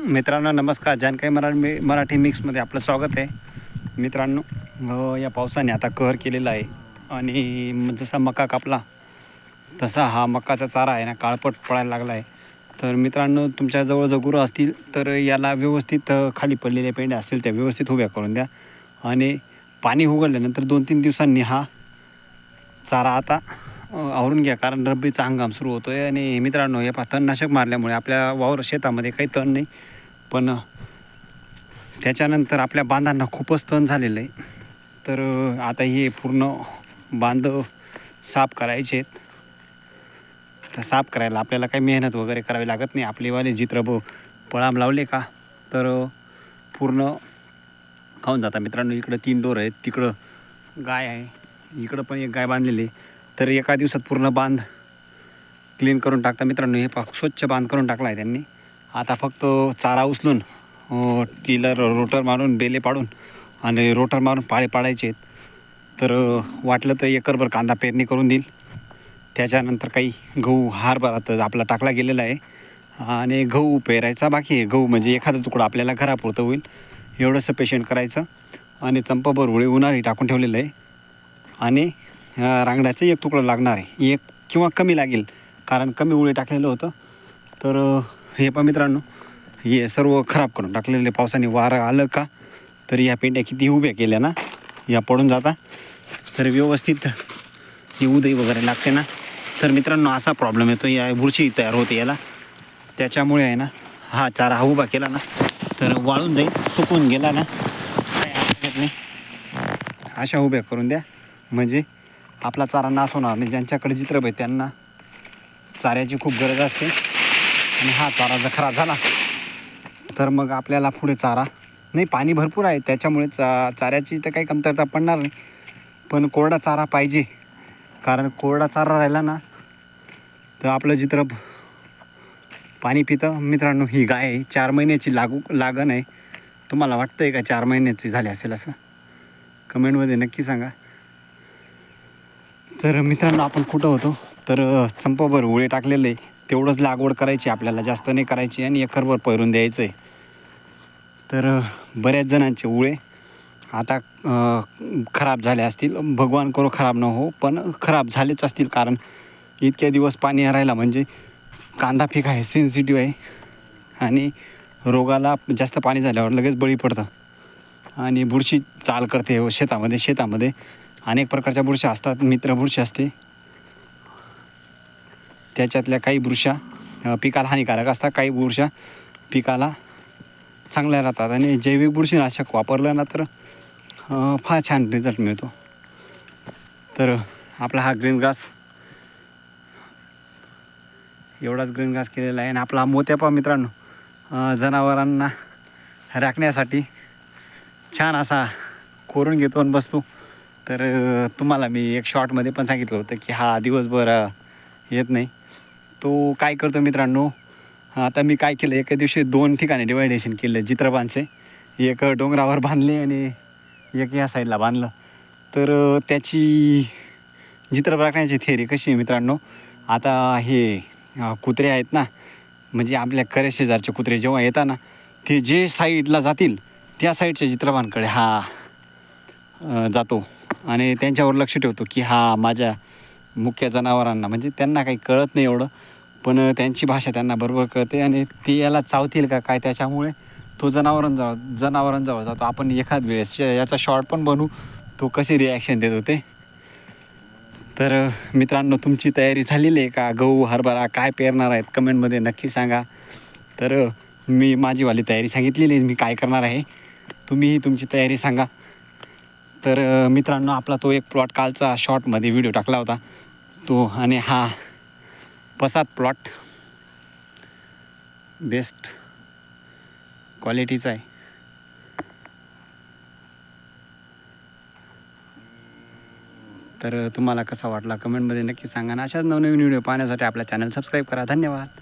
मित्रांनो नमस्कार. जानकारी मराठी मराठी मिक्समध्ये आपलं स्वागत आहे. मित्रांनो या पावसाने आता कहर केलेला आहे. आणि जसा मका कापला तसा हा मकाचा चारा आहे ना काळपट पडायला लागला आहे. तर मित्रांनो तुमच्याजवळ जर गुरं असतील तर याला व्यवस्थित खाली पडलेल्या पेंड्या असतील त्या व्यवस्थित उभ्या करून द्या. आणि पाणी उघडल्यानंतर दोन तीन दिवसांनी हा चारा आता आवरून घ्या कारण रब्बीचा हंगाम सुरू होतो आहे आणि मित्रांनो हे पा तणनाशक मारल्यामुळे आपल्या वावर शेतामध्ये काही तण नाही. पण त्याच्यानंतर आपल्या बांधांना खूपच तण झालेलं आहे. तर आता हे पूर्ण बांध साफ करायचे आहेत. तर साफ करायला आपल्याला काही मेहनत वगैरे करावी लागत नाही. आपलेवाले जित्र पळाम लावले का तर पूर्ण खाऊन जाता मित्रांनो. इकडं तीन डोर आहेत तिकडं गाय आहे. इकडं पण एक गाय बांधलेली आहे. तर एका दिवसात पूर्ण बांध क्लीन करून टाकता. मित्रांनो हे पा स्वच्छ बांध करून टाकला आहे त्यांनी. आता फक्त चारा उचलून टिलर रोटर मारून बेले पाडून आणि रोटर मारून पाळे पाडायचे आहेत. तर वाटलं तर एकरभर कांदा पेरणी करून देईल. त्याच्यानंतर काही गहू हारभरा तर आपला टाकला गेलेला आहे. आणि गहू पेरायचा बाकी आहे. गहू म्हणजे एखादा तुकडा आपल्याला घरापुरतं होईल. एवढंसं पेशंट करायचं. आणि चंपाभर उळे उन्हाळी टाकून ठेवलेलं आहे. आणि रांगड्याचा एक तुकडं लागणार आहे. एक किंवा कमी लागेल कारण कमी उळे टाकलेलं होतं. तर हे पहा मित्रांनो हे सर्व खराब करून टाकलेले पावसाने वारं आलं का? तर या पेंड्या किती उभ्या केल्या ना? या पडून जाता. तर व्यवस्थित ही उदई वगैरे लागते ना? तर मित्रांनो असा प्रॉब्लेम येतो. या बुरशी तयार होते याला. त्याच्यामुळे आहे ना हा चारा हा उभा केला ना तर वाळून जाईल सुकून गेला ना? काय हरकत नाही अशा उभ्या करून द्या. म्हणजे आपला चारा नाश होणार नाही. ज्यांच्याकडे चित्र आहे त्यांना चाऱ्याची खूप गरज असते. आणि हा चारा जर खराब झाला तर मग आपल्याला पुढे चारा नाही पाणी भरपूर आहे. त्याच्यामुळे चा चाऱ्याची तर काही कमतरता पडणार नाही. पण कोरडा चारा पाहिजे. कारण कोरडा चारा राहिला ना तर आपलं चित्र पाणी पितं. मित्रांनो ही गाय आहे. चार महिन्याची लागू लागण आहे. तुम्हाला वाटतं आहे का चार महिन्याची झाली असेल असं? कमेंटमध्ये नक्की सांगा. तर मित्रांनो आपण कुठं होतो? तर चंपाभर उळे टाकलेले. तेवढंच लागवड करायची आपल्याला. जास्त नाही करायची आणि एकरभर पैरून द्यायचं आहे तर बऱ्याच जणांचे उळे आता खराब झाले असतील. भगवान करो खराब न हो पण खराब झालेच असतील. कारण इतक्या दिवस पाणी राहिला म्हणजे कांदा पीक आहे सेन्सिटिव्ह आहे. आणि रोगाला जास्त पाणी झाल्यावर लगेच बळी पडतं. आणि बुरशी चाल करते हो शेतामध्ये शेतामध्ये. अनेक प्रकारच्या बुरशा असतात. मित्र बुरशी असते. त्याच्यातल्या काही बुरशा पिकाला हानिकारक असतात. काही बुरशा पिकाला चांगल्या राहतात आणि जैविक बुरशीनाशक वापरलं ना तर फार छान रिझल्ट मिळतो. तर आपला हा ग्रीन ग्रास एवढाच ग्रीन ग्रास केलेला आहे आणि आपला मोत्यापा मित्रांनो जनावरांना राखण्यासाठी छान असा कोरून घेतो आणि बसतो. तर तुम्हाला मी एक शॉर्टमध्ये पण सांगितलं होतं की हा दिवसभर येत नाही. तो काय करतो मित्रांनो आता मी काय केलं एका दिवशी दोन ठिकाणी डिवायडेशन केलं चित्रपांचे एक डोंगरावर बांधले आणि एक या साईडला बांधलं. तर त्याची चित्र राखण्याची थेअरी कशी आहे मित्रांनो आता हे कुत्रे आहेत ना म्हणजे आपल्या करे शेजारचे कुत्रे जेव्हा येतात ना ते जे साईडला जातील त्या साईडच्या चित्रपांकडे हा जातो. आणि त्यांच्यावर लक्ष ठेवतो की हा माझ्या मुख्य जनावरांना म्हणजे त्यांना काही कळत नाही एवढं पण त्यांची भाषा त्यांना बरोबर कळते आणि ते याला चावतील का काय त्याच्यामुळे तो जनावरांजवळ जनावरांजवळ जातो. आपण एखाद वेळेस याचा शॉर्ट पण बनवू तो कशी रिॲक्शन देत होते? तर मित्रांनो तुमची तयारी झालेली आहे का? गहू हरभरा काय पेरणार आहेत? कमेंटमध्ये नक्की सांगा. तर मी माझीवाली तयारी सांगितलेली आहे. मी काय करणार आहे? तुम्हीही तुमची तयारी सांगा. तर मित्रांनो आपला तो एक प्लॉट कालचा शॉर्टमध्ये व्हिडिओ टाकला होता. तो आणि हा पसात प्लॉट बेस्ट क्वालिटीचा आहे. तर तुम्हाला कसा वाटला कमेंटमध्ये नक्की सांगा. आणि अशाच नवनवीन व्हिडिओ पाहण्यासाठी आपला चॅनल सबस्क्राईब करा. धन्यवाद.